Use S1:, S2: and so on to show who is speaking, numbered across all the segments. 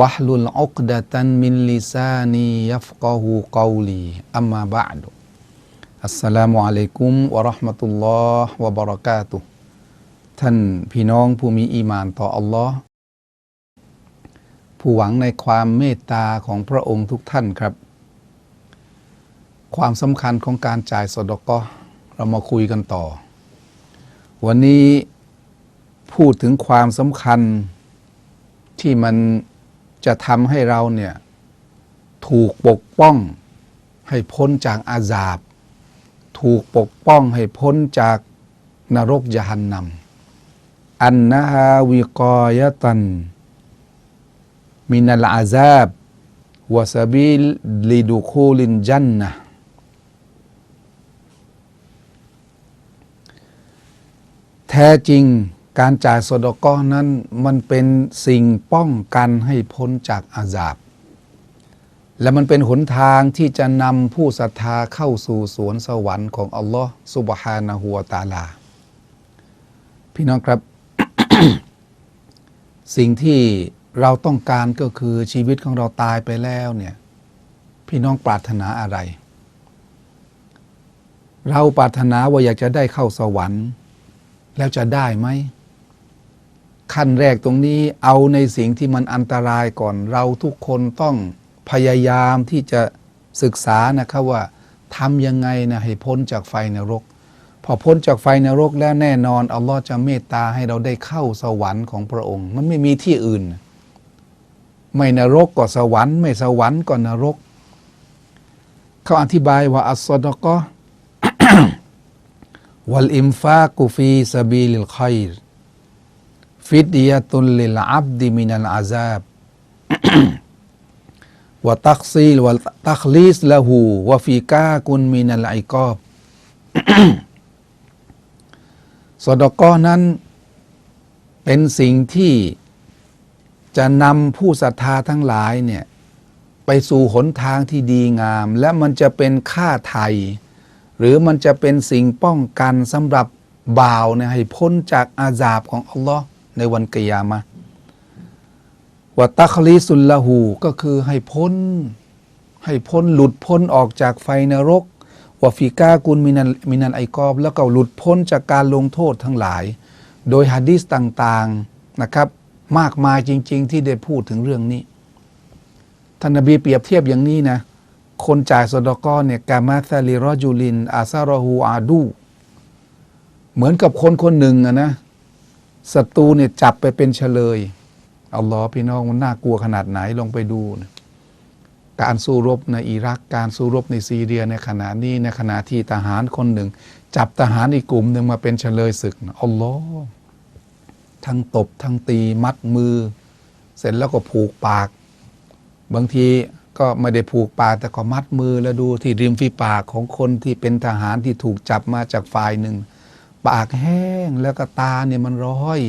S1: วะลุลอุกดะตันมินลิซานียัฟกะฮูกอลีอัมมาบะดุอัสสลามุอะลัยกุมวะราะห์มะตุลลอฮ์วะบะเราะกาตุท่านพี่น้องผู้มี إ ي م านต่ออัลลอฮ์ผู้หวังในความเมตตาของพระองค์ทุกท่านครับ ความสำคัญของการจ่ายสดก็เรามาคุยกันต่อ วันนี้พูดถึงความสำคัญที่มัน จะทำให้เราเนี่ยถูกปกป้องให้พ้นจากอาซาบ ถูกปกป้องให้พ้นจากนรกยานนำอันนะฮาวิกอยตัน มินัลอาซาบวะซาบิลลิดูคูลินจันนะแท้จริง การจ่ายสดก้อนนั้นมันเป็นสิ่งป้องกันให้พ้นจากอาซาบ และมันเป็นหนทางที่จะนำผู้ศรัทธาเข้าสู่สวนสวรรค์ของอัลลอฮ์สุบฮานะฮูวะตาลา พี่น้องครับ สิ่งที่เราต้องการก็คือชีวิตของเราตายไปแล้วเนี่ยพี่น้องปรารถนาอะไร เราปรารถนาว่าอยากจะได้เข้าสวรรค์ แล้วจะได้ไหม ขั้นแรกตรงนี้เอาในสิ่งที่มันอันตรายก่อน เราทุกคนต้องพยายามที่จะศึกษานะครับว่าทำยังไงนะให้พ้นจากไฟนรก พอพ้นจากไฟนรกแล้วแน่นอนอัลลอฮ์จะเมตตาให้เราได้เข้าสวรรค์ของพระองค์ มันไม่มีที่อื่น ไม่นรกก็สวรรค์ ไม่สวรรค์ก็นรก เขาอธิบายว่าอัสซดกะวัลอิมฟากุฟีซาบีลิลขัยร ฟิดยตุลลิลอับดิมินัลอาซาบวะตักซีลวะตักลีสละหูวะฟีกากุนมินัลไอกอบสดกอนั้น เป็นสิ่งที่จะนำผู้ศรัทธาทั้งหลายเนี่ยไปสู่หนทางที่ดีงาม และมันจะเป็นค่าไทย หรือมันจะเป็นสิ่งป้องกันสำหรับบ่าวเนี่ยให้พ้นจากอาซาบของอัลลอฮ์ ในวันกิยามะวัตัคลีสุลละหูก็คือให้พ้น ให้พ้นหลุดพ้นออกจากไฟนรกวาฟิกากุลมินันมินันไอกอบ แล้วก็หลุดพ้นจากการลงโทษทั้งหลาย โดยฮะดีสต่างๆนะครับ มากมายจริง ๆ ที่ได้พูดถึงเรื่องนี้ท่านนบีเปรียบเทียบอย่างนี้นะคนจ่ายสดกอเนี่ยกามาซาลิรอจูลิน อาซารอฮูอาดู เหมือนกับคนคนหนึ่งอะนะ ศัตรูเนี่ยจับไปเป็นเฉลยอัลลอฮ์พี่น้องมันน่ากลัวขนาดไหนลองไปดูนะการสู้รบในอิรักการสู้รบในซีเรียในขณะนี้ในขณะที่ทหารคนหนึ่ง จับทหารอีกกลุ่มหนึ่งมาเป็นเฉลยศึกนะอัลลอฮ์ทั้งตบทั้งตีมัดมือ เสร็จแล้วก็ผูกปาก บางทีก็ไม่ได้ผูกปากแต่ก็มัดมือแล้วดูที่ริมฝีปากของคนที่เป็นทหารที่ถูกจับมาจากฝ่ายหนึ่ง ปากแห้งแล้วก็ตาเนี่ยมันร้อย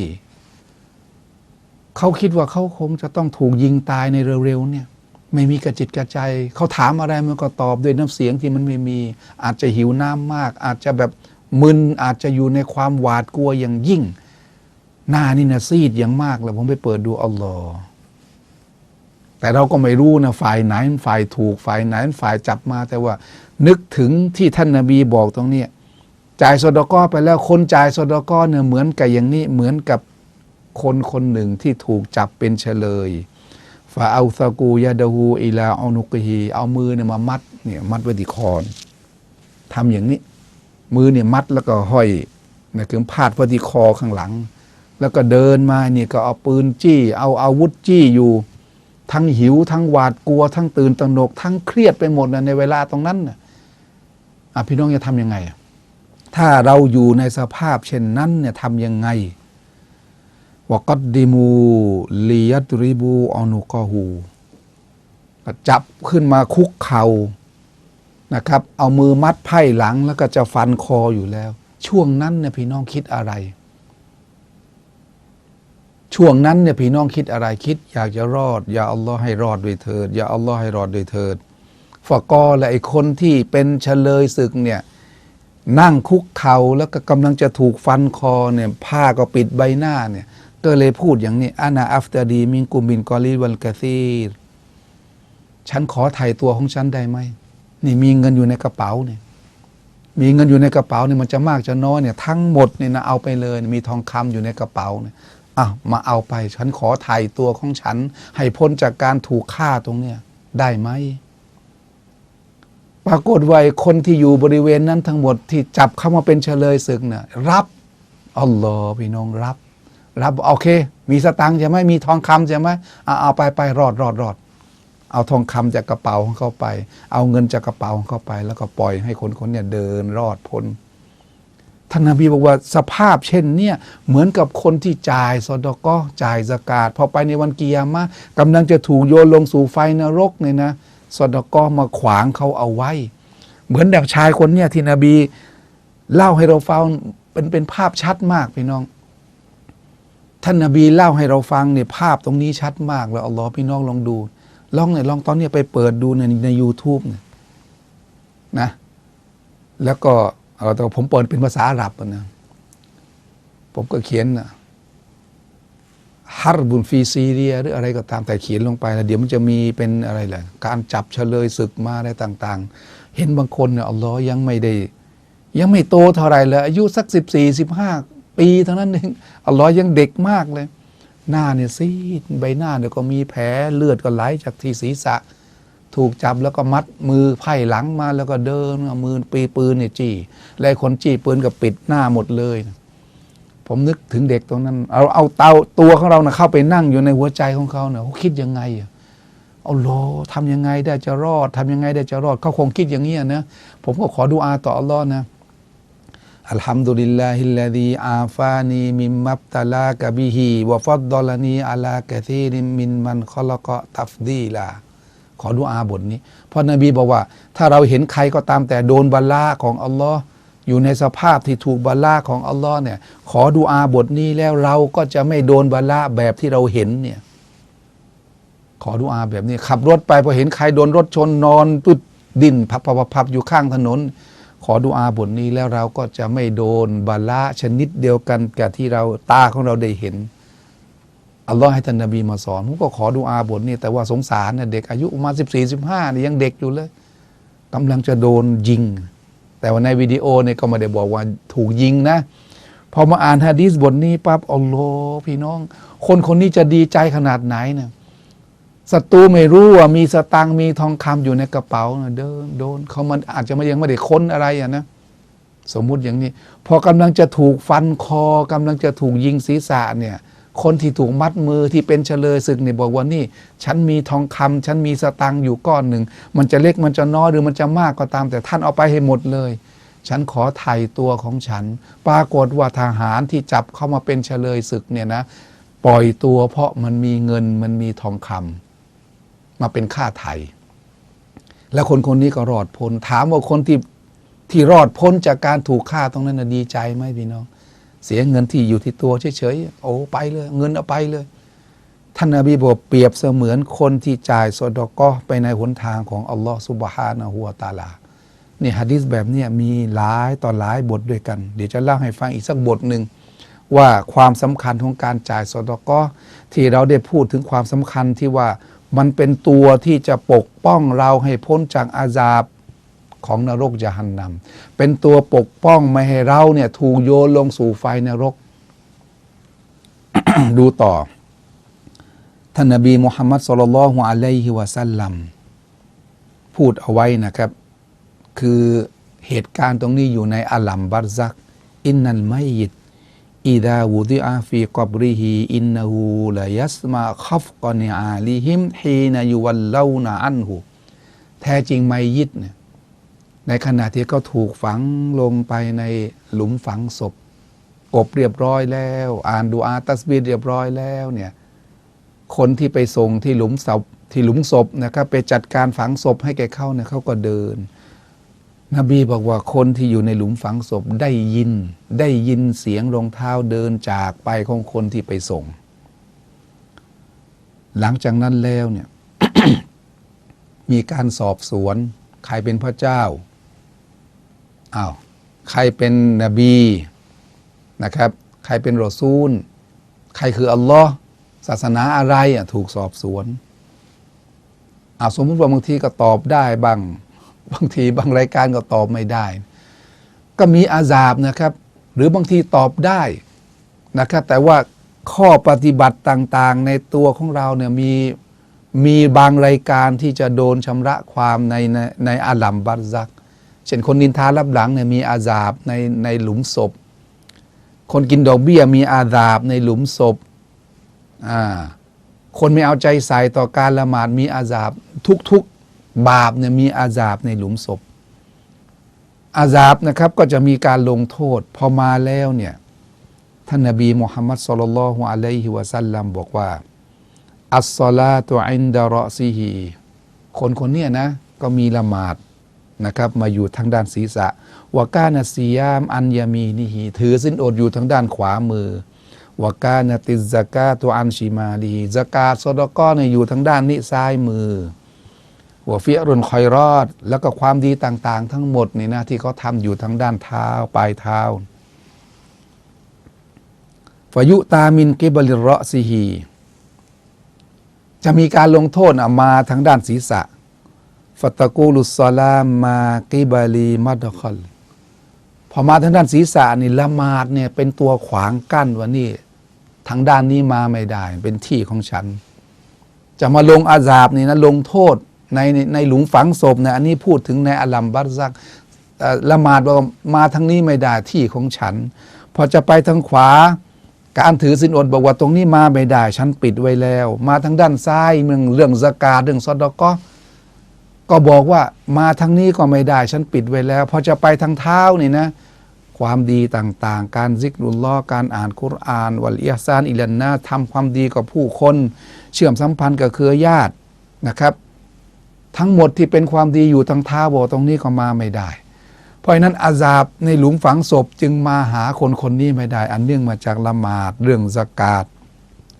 S1: เขาคิดว่าเขาคงจะต้องถูกยิงตายในเร็วๆเนี่ย ไม่มีกระจิตกระใจ เขาถามอะไรมันก็ตอบด้วยน้ำเสียงที่มันไม่มี อาจจะหิวน้ำมาก อาจจะแบบมึนอาจจะอยู่ในความหวาดกลัวอย่างยิ่ง หน้านี่นะซีดอย่างมากเลยผมไปเปิดดูอัลลอฮ์แต่เราก็ไม่รู้นะฝ่ายไหนฝ่ายถูกฝ่ายไหนฝ่ายจับมาแต่ว่า นึกถึงที่ท่านนาบีบอกตรงเนี้ย จ่ายสดกอไปแล้วคนจ่ายสดกอเนี่ยเหมือนกับอย่างนี้เหมือนกับคนคนหนึ่งที่ถูกจับเป็นเฉลยฟาเอาซากูยาดาฮูอิลาออนุกฮีเอามือเนี่ยมามัดเนี่ยมัดไว้ที่คอนทำอย่างนี้ มือเนี่ยมัดแล้วก็ห้อยนะคือพาดไว้ที่คอข้างหลัง แล้วก็เดินมาเนี่ยก็เอาปืนจี้ เอาอาวุธจี้อยู่ ทั้งหิวทั้งหวาดกลัว ทั้งตื่นตระหนก ทั้งเครียดไปหมดนะในเวลาตรงนั้นนะอะพี่น้องจะทำยังไงอะ ถ้าเราอยู่ในสภาพเช่นนั้นเนี่ยทำยังไงวกัดดิมูลียัตริบูอนุกอหูจับขึ้นมาคุกเข่านะครับ เอามือมัดไพ่หลังแล้วก็จะฟันคออยู่แล้ว ช่วงนั้นเนี่ยพี่น้องคิดอะไร ช่วงนั้นเนี่ยพี่น้องคิดอะไรคิด อยากจะรอด อย่าอัลลอฮ์ให้รอดด้วยเถิด อย่าอัลลอฮ์ให้รอดด้วยเถิดฟะกอและไอ้คนที่เป็นเฉลยศึกเนี่ย นั่งคุกเข่าแล้วก็กำลังจะถูกฟันคอเนี่ยผ้าก็ปิดใบหน้าเนี่ยก็เลยพูดอย่างนี้อานาอัฟตาดีมิงกุมบินกอลีวันกะซีฉันขอถ่ายตัวของฉันได้ไหมนี่มีเงินอยู่ในกระเป๋าเนี่ยมีเงินอยู่ในกระเป๋าเนี่ยมันจะมากจะน้อยเนี่ยทั้งหมดเนี่ยนะเอาไปเลย มีทองคำอยู่ในกระเป๋าเนี่ยอะมาเอาไป ฉันขอถ่ายตัวของฉัน ให้พ้นจากการถูกฆ่าตรงเนี้ยได้ไหม ปรากฏว่าคนที่อยู่บริเวณนั้นทั้งหมดที่จับเข้ามาเป็นเฉลยศึกเนี่ยรับอัลลอฮ์พี่น้องรับ รับโอเค มีสตังค์ใช่ไหมมีทองคำใช่ไหมเอาเอาไปไปรอดรอดรอดเอาทองคำจากกระเป๋าของเขาไป เอาเงินจากกระเป๋าของเขาไป แล้วก็ปล่อยให้คนคนเนี่ยเดินรอดพ้นท่านนบีบอกว่าสภาพเช่นเนี่ยเหมือนกับคนที่จ่ายสอดก็จ่ายสกาดพอไปในวันกิยามะกำลังจะถูกโยนลงสู่ไฟนรกเนี่ยนะ สอดก็มาขวางเขาเอาไว้ เหมือนดักชายคนเนี่ยที่นบี เล่าให้เราฟังเป็นเป็นภาพชัดมากพี่น้อง ท่านนบีเล่าให้เราฟังเนี่ยภาพตรงนี้ชัดมากแล้วอัลลอฮ์พี่น้องลองดูลองเนี่ยลองตอนเนี้ยไปเปิดดูในใน u t u b e เนี่ยนะ แล้วก็เอาแต่ผมเปิดเป็นภาษาอาหรับนะผมก็เขียนนะ ฮาร์บุนฟีซีเรียหรืออะไรก็ตามแต่เขียนลงไปแล้วเดี๋ยวมันจะมีเป็นอะไรแหละการจับเฉลยศึกมาอะไรต่าง ๆ เห็นบางคนเนี่ยอัลลอฮ์ยังไม่ได้ ยังไม่โตเท่าไรเลยอายุสักสิบสี่สิบห้าปีเท่านั้นเองอัลลอฮ์ยังเด็กมากเลย หน้าเนี่ยซีดใบหน้าเนี่ยก็มีแผลเลือดก็ไหลจากที่ศีรษะ ถูกจับแล้วก็มัดมือไพ่หลังมาแล้วก็เดินเอามือปีปืนเนี่ยจี้แล้วไอ้คนจี้ปืนก็ปิดหน้าหมดเลยนะ ผมนึกถึงเด็กตรงนั้น เอาเอาเตาตัวของเรานะเข้าไปนั่งอยู่ในหัวใจของเขาเนี่ยเขาคิดยังไงอะเอาโลทำยังไงได้จะรอดทำยังไงได้จะรอดเขาคงคิดอย่างนี้นะผมก็ขอดูอาต่ออัลลอฮ์นะอัลฮัมดุลิลลาฮิลลาดีอาฟานีมิมมับตะลากะบิฮิวะฟัดดอลานีอาลากะซีริมมินมันคอลกะตัฟดีลาขอดูอาบทนี้ เพราะนบีบอกว่า ถ้าเราเห็นใครก็ตามแต่โดนบัลลาของอัลลอฮ์ อยู่ในสภาพที่ถูกบัลลาของอัลลอฮ์เนี่ย ขอดูอาบทนี้แล้วเราก็จะไม่โดนบัลลาแบบที่เราเห็นเนี่ย ขอดูอาแบบนี้ขับรถไปพอเห็นใครโดนรถชนนอนปึดดินพับพับพับอยู่ข้างถนน ขอดูอาบทนี้แล้วเราก็จะไม่โดนบาละชนิดเดียวกันกับที่เราตาของเราได้เห็นอัลลอฮ์ให้ท่านนบีมาสอนผมก็ขอดูอาบทนี้แต่ว่าสงสารเนี่ยเด็กอายุประมาณสิบสี่สิบห้าเนี่ยยังเด็กอยู่เลยกำลังจะโดนยิง แต่ว่าในวิดีโอเนี่ยก็ไม่ได้บอกว่าถูกยิงนะ พอมาอ่านฮะดีษบทนี้ปั๊บอัลลอฮ์พี่น้อง คนคนนี้จะดีใจขนาดไหนเนี่ยศัตรูไม่รู้ว่ามีสตังมีทองคำอยู่ในกระเป๋าเดินโดนเขามันอาจจะไม่ยังไม่ได้ค้นอะไรอะนะสมมุติอย่างนี้ พอกำลังจะถูกฟันคอกำลังจะถูกยิงศีรษะเนี่ย คนที่ถูกมัดมือที่เป็นเฉลยศึกเนี่ยบอกว่านี่ ฉันมีทองคำฉันมีสตังค์อยู่ก้อนหนึ่ง มันจะเล็กมันจะน้อยหรือมันจะมากก็ตาม แต่ท่านเอาไปให้หมดเลย ฉันขอไถ่ตัวของฉัน ปรากฏว่าทหารที่จับเข้ามาเป็นเฉลยศึกเนี่ยนะ ปล่อยตัวเพราะมันมีเงินมันมีทองคำมาเป็นค่าไถ่แล้วคนคนนี้ก็รอดพ้นถามว่าคนที่ที่รอดพ้นจากการถูกฆ่าตรงนั้นนะดีใจไหมพี่น้อง เสียเงินที่อยู่ที่ตัวเฉยๆโอ้ไปเลย เงินเอาไปเลย ท่านนบีบอกเปรียบเสมือนคนที่จ่ายสดอกอไปในหนทางของอัลลอฮฺสุบฮานะฮูวตาลานี่ฮะดิษแบบเนี้ยมีหลายต่อหลายบทด้วยกัน เดี๋ยวจะเล่าให้ฟังอีกสักบทหนึ่งว่าความสำคัญของการจ่ายสดอกอที่เราได้พูดถึงความสำคัญที่ว่ามันเป็นตัวที่จะปกป้องเราให้พ้นจากอาซาบ ของนรกยะหันนำเป็นตัวปกป้องไม่ให้เราเนี่ยถูกโยนลงสู่ไฟนรก ดูต่อ ท่านนบีมุฮัมมัดสุลลัลฮุอะลัยฮิวะสัลลัมพูดเอาไว้นะครับ คือเหตุการณ์ตรงนี้อยู่ในอัลลัมบัรซัก อินนัลไมยิตอิดาวุดิอาฟีกับริฮีอินนูลายัสมาคัฟกอนิอาลิฮิมฮีนายุวัลลานาอันหูแท้จริงไมยิตเนี่ย ในขณะที่เขาถูกฝังลงไปในหลุมฝังศพกบเรียบร้อยแล้ว อ่านดูอาตัสบีเรียบร้อยแล้วเนี่ยคนที่ไปส่งที่หลุมศพที่หลุมศพนะครับไปจัดการฝังศพให้แกเข้าเนี่ยเขาก็เดิน นบีบอกว่าคนที่อยู่ในหลุมฝังศพได้ยิน ได้ยินเสียงรองเท้าเดินจากไปของคนที่ไปส่ง หลังจากนั้นแล้วเนี่ยมีการสอบสวน ใครเป็นพระเจ้า อ้าวใครเป็นนบีนะครับ ใครเป็นรอซูล ใครคืออัลลอฮ์ศาสนาอะไรอะถูกสอบสวนอาสมมติว่าบางทีก็ตอบได้บ้าง บางทีบางรายการก็ตอบไม่ได้ ก็มีอาซาบนะครับ หรือบางทีตอบได้นะครับ แต่ว่าข้อปฏิบัติต่างๆ ในตัวของเราเนี่ยมีมีบางรายการที่จะโดนชำระความในในในอาลัมบัรซัก เช่นคนนินทารับหลังเนี่ยมีอาซาบในในหลุมศพ คนกินดอกเบี้ยมีอาซาบในหลุมศพอ่าคนไม่เอาใจใส่ต่อการละหมาดมีอาซาบทุกๆบาปเนี่ยมีอาซาบในหลุมศพ อาซาบนะครับก็จะมีการลงโทษ พอมาแล้วเนี่ยท่านนบีมุฮัมมัดสุลลัลฮุอะลัยฮิวะสัลลัมบอกว่า อัสซาลาตุอินดารอซีฮีคนคนเนี้ยนะ ก็มีละหมาด นะครับมาอยู่ทางด้านศีรษะวากานาซียามอันยามีนิฮีถือสินอดอยู่ทางด้านขวามือวากานาติซซากาตัวอันชิมาลีซากาซอดก้อเนี่ยอยู่ทางด้านนี้ซ้ายมือหัวเฟียรุนคอยรอด แล้วก็ความดีต่าง ๆ ทั้งหมดนี่นะที่เขาทำอยู่ทางด้านเท้าปลายเท้าฟายุตามินกิบลิรอซีฮีจะมีการลงโทษอะมาทางด้านศีรษะ ฟัตกูลุสซาลามมากิบาลีมัดคอลพอมาทางด้านศีรษะนี่ละหมาดเนี่ยเป็นตัวขวางกั้นว่านี่ทางด้านนี้มาไม่ได้ เป็นที่ของฉัน จะมาลงอาซาบนี่นะลงโทษในในหลุมฝังศพนะอันนี้พูดถึงในอัลลัมบัรซักละหมาดว่ามาทางนี้ไม่ได้ที่ของฉัน พอจะไปทางขวา การถือสินอดบอกว่าตรงนี้มาไม่ได้ ฉันปิดไว้แล้ว มาทางด้านซ้ายเรื่องเรื่องสกาเรื่องซอดอก ก็บอกว่ามาทางนี้ก็ไม่ได้ฉันปิดไว้แล้ว พอจะไปทางเท้านี่นะ ความดีต่างๆ การซิกรุลลอการอ่านคุราน วัลอิยซานอิลันนาทำความดีกับผู้คน เชื่อมสัมพันธ์กับเครือญาตินะครับ ทั้งหมดที่เป็นความดีอยู่ทางเท้าบอกตรงนี้ก็มาไม่ได้ เพราะนั้นอาซาบในหลุมฝังศพจึงมาหาคนคนนี้ไม่ได้ อันเนื่องมาจากละหมาดเรื่องสกาด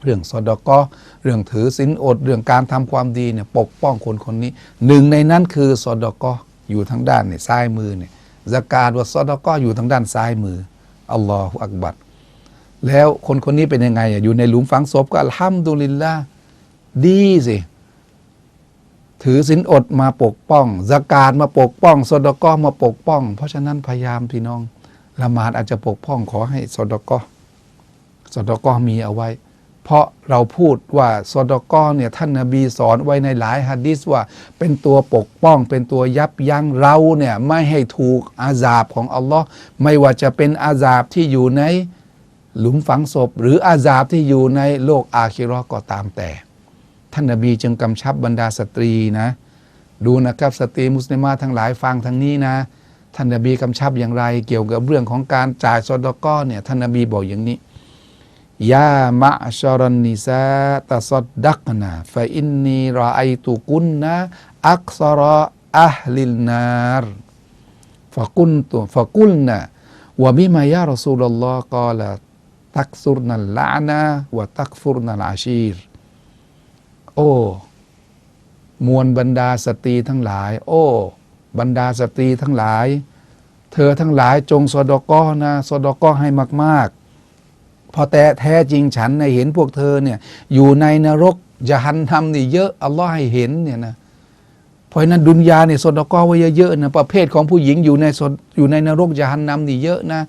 S1: เรื่องสอดกอเรื่องถือศีลอด เรื่องการทำความดีเนี่ยปกป้องคนคนนี้ หนึ่งในนั้นคือสอดกออยู่ทางด้านเนี่ยซ้ายมือเนี่ยสกาดว่าสอดกออยู่ทางด้านซ้ายมืออัลลอฮฺอักบัรแล้วคนคนนี้เป็นยังไงอะอยู่ในหลุมฝังศพก็อัลฮัมดุลิลละดีสิถือศีลอดมาปกป้องสกาดมาปกป้องสดกมาปกป้อง เพราะฉะนั้นพยายามพี่น้องละหมาดอาจจะปกป้องขอให้สดกอสดกมีเอาไว้ เพราะเราพูดว่าสดกอเนี่ยท่านนาบีสอนไว้ในหลายฮะดิษว่า เป็นตัวปกป้อง เป็นตัวยับยั้งเราเนี่ยไม่ให้ถูกอาซาบของอัลลอฮ์ไม่ว่าจะเป็นอาซาบที่อยู่ในหลุมฝังศพ หรืออาซาบที่อยู่ในโลกอาคิราะห์ก็ตามแต่ ท่านนบีจึงกำชับบรรดาสตรีนะ ดูนะครับสตรีมุสลิมาทั้งหลายฟังทางนี้นะท่านนบีกำชับอย่างไร เกี่ยวกับเรื่องของการจ่ายซอดกอเนี่ยท่านนบีบอกอย่างนี้ ยามะชรนนิซาตะซอดดักนะฟะอินนีรอไอตุกุนนะอักซรออัฮลิลนารฟะกุนตุฟะกุลนะวะบิมายารอซูลลอฮ์กาลตักซุรนัลละนะวะตักฟุรนัลอาชีร โอ้ มวลบรรดาสตรีทั้งหลาย โอ้ บรรดาสตรีทั้งหลาย เธอทั้งหลายจงสดก้อนะสดก้อให้มาก ๆ พอแต่แท้จริงฉันในเห็นพวกเธอเนี่ยอยู่ในนรกจะหันทำนี่เยอะอัลลอฮ์ให้เห็นเนี่ยนะเพราะฉะนั้นดุนยาเนี่ยสดก้อไว้เยอะๆนะประเภทของผู้หญิงอยู่ในสดอยู่ในนรกจะหันนำนี่เยอะนะ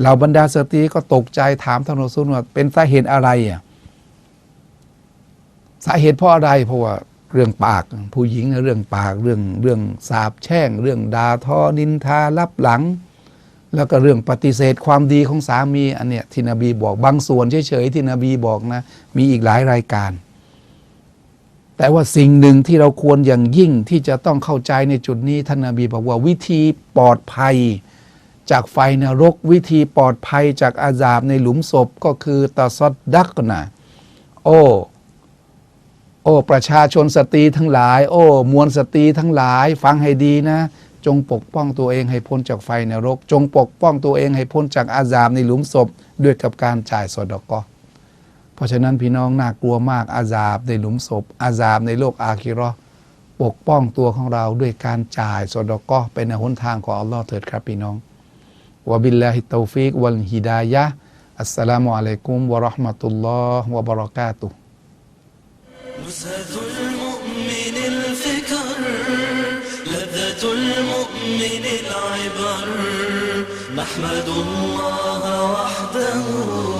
S1: เหล่าบรรดาสตรีก็ตกใจถามท่านรอซูลว่าเป็นสาเหตุอะไรอะสาเหตุเพราะอะไรเพราะว่าเรื่องปากผู้หญิงเรื่องปากเรื่องเรื่องสาบแช่ง เรื่องด่าทอนินทารับหลัง แล้วก็เรื่องปฏิเสธความดีของสามีอันเนี้ยที่นบีบอกบางส่วนเฉยๆที่นบีบอกนะ มีอีกหลายรายการ แต่ว่าสิ่งหนึ่งที่เราควรอย่างยิ่งที่จะต้องเข้าใจในจุดนี้ท่านนบีบอกว่าวิธีปลอดภัย จากไฟนรกวิธีปลอดภัยจากอาซาบในหลุมศพก็คือตาซดดักนะโอ้โอ้ประชาชนสตรีทั้งหลาย โอ้ มวลสตรีทั้งหลาย ฟังให้ดีนะ จงปกป้องตัวเองให้พ้นจากไฟนรก จงปกป้องตัวเองให้พ้นจากอาซาบในหลุมศพด้วยกับการจ่ายสดกอเพราะฉะนั้นพี่น้องน่ากลัวมากอาซาบในหลุมศพ อาซาบในโลกอาคิราะห์ปกป้องตัวของเราด้วยการจ่ายสดกอเป็นหนทางของอัลลอฮ์เถิดครับพี่น้องวะบิลลาฮิตอฟิกวัลฮิดายะอัสสลามุอะลัยกุมวะราะห์มะตุลลอฮ์วะบะเราะกาตุฮ์
S2: المؤمن العبر نحمد الله وحده.